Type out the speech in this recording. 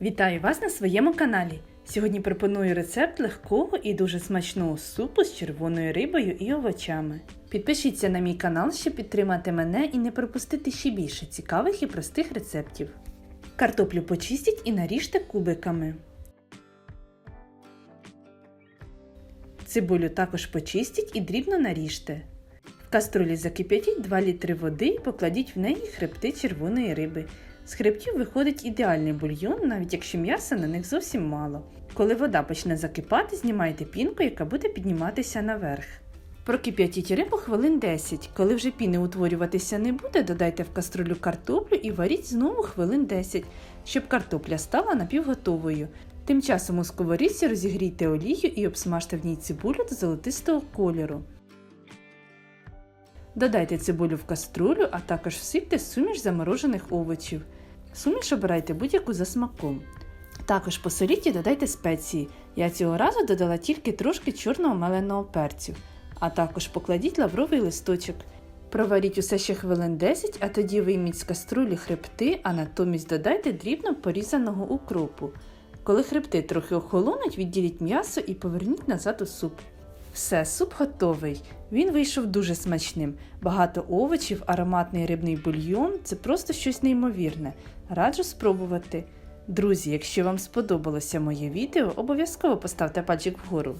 Вітаю вас на своєму каналі. Сьогодні пропоную рецепт легкого і дуже смачного супу з червоною рибою і овочами. Підпишіться на мій канал, щоб підтримати мене і не пропустити ще більше цікавих і простих рецептів. Картоплю почистіть і наріжте кубиками. Цибулю також почистіть і дрібно наріжте. В каструлі закип'ятіть 2 літри води і покладіть в неї хребти червоної риби. З хребтів виходить ідеальний бульйон, навіть якщо м'яса на них зовсім мало. Коли вода почне закипати, знімайте пінку, яка буде підніматися наверх. Прокип'ятіть рибу хвилин 10. Коли вже піни утворюватися не буде, додайте в каструлю картоплю і варіть знову хвилин 10, щоб картопля стала напівготовою. Тим часом у сковорідці розігрійте олію і обсмажте в ній цибулю до золотистого кольору. Додайте цибулю в каструлю, а також всипте суміш заморожених овочів. Суміш обирайте будь-яку за смаком. Також посоліть і додайте спеції. Я цього разу додала тільки трошки чорного меленого перцю, а також покладіть лавровий листочок. Проваріть усе ще хвилин 10, а тоді вийміть з каструлі хребти, а натомість додайте дрібно порізаного укропу. Коли хребти трохи охолонуть, відділіть м'ясо і поверніть назад у суп. Все, суп готовий. Він вийшов дуже смачним. Багато овочів, ароматний рибний бульйон це просто щось неймовірне. Раджу спробувати. Друзі, якщо вам сподобалося моє відео, обов'язково поставте пальчик вгору.